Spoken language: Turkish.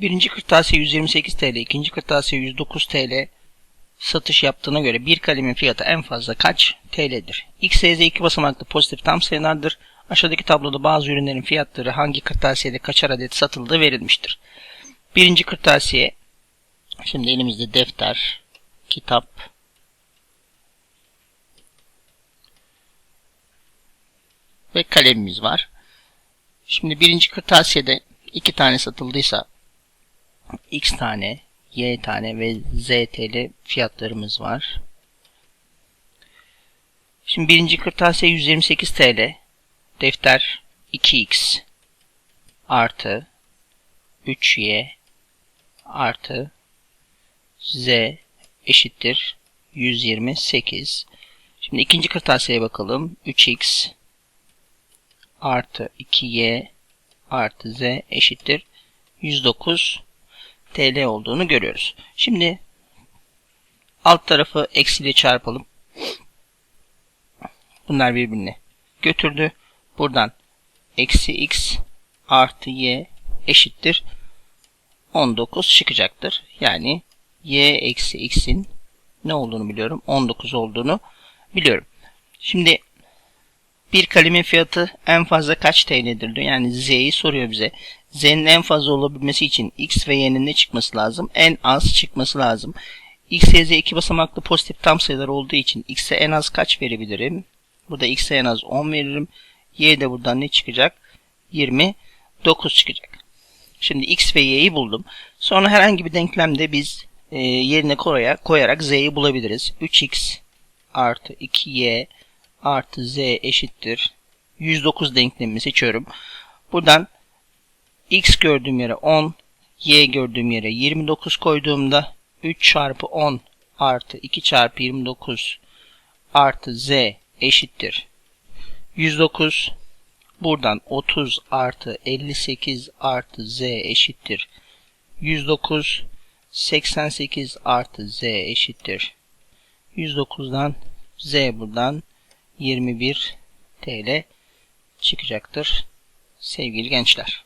Birinci kırtasiye 128 TL, ikinci kırtasiye 109 TL satış yaptığına göre bir kalemin fiyatı en fazla kaç TL'dir? X, Y, Z iki basamaklı pozitif tam sayılardır. Aşağıdaki tabloda bazı ürünlerin fiyatları hangi kırtasiyede kaçar adet satıldığı verilmiştir. Birinci kırtasiye, şimdi elimizde defter, kitap, ve kalemimiz var. Şimdi birinci kırtasiyede iki tane satıldıysa x tane, y tane ve z tl fiyatlarımız var. Şimdi birinci kırtasiye 128 TL. Defter 2x artı 3y artı z eşittir 128. Şimdi ikinci kırtasiyeye bakalım. 3x artı 2y artı z eşittir 109 TL olduğunu görüyoruz. Şimdi alt tarafı eksiyle çarpalım. Bunlar birbirine götürdü. Buradan eksi x artı y eşittir 19 çıkacaktır. Yani y eksi x'in ne olduğunu biliyorum. 19 olduğunu biliyorum. Şimdi bir kalemin fiyatı en fazla kaç TL'dir diyor. Yani Z'yi soruyor bize. Z'nin en fazla olabilmesi için X ve Y'nin ne çıkması lazım? En az çıkması lazım. X, Y, Z iki basamaklı pozitif tam sayılar olduğu için X'e en az kaç verebilirim? Burada X'e en az 10 veririm. Y de buradan ne çıkacak? 29 çıkacak. Şimdi X ve Y'yi buldum. Sonra herhangi bir denklemde biz e, yerine koyarak, koyarak Z'yi bulabiliriz. 3X artı 2Y artı z eşittir 109 denklemimi seçiyorum. Buradan x gördüğüm yere 10, y gördüğüm yere 29 koyduğumda 3 çarpı 10 artı 2 çarpı 29 artı z eşittir 109. Buradan 30 artı 58 artı z eşittir 109. 88 artı z eşittir 109'dan z buradan 21 TL çıkacaktır sevgili gençler.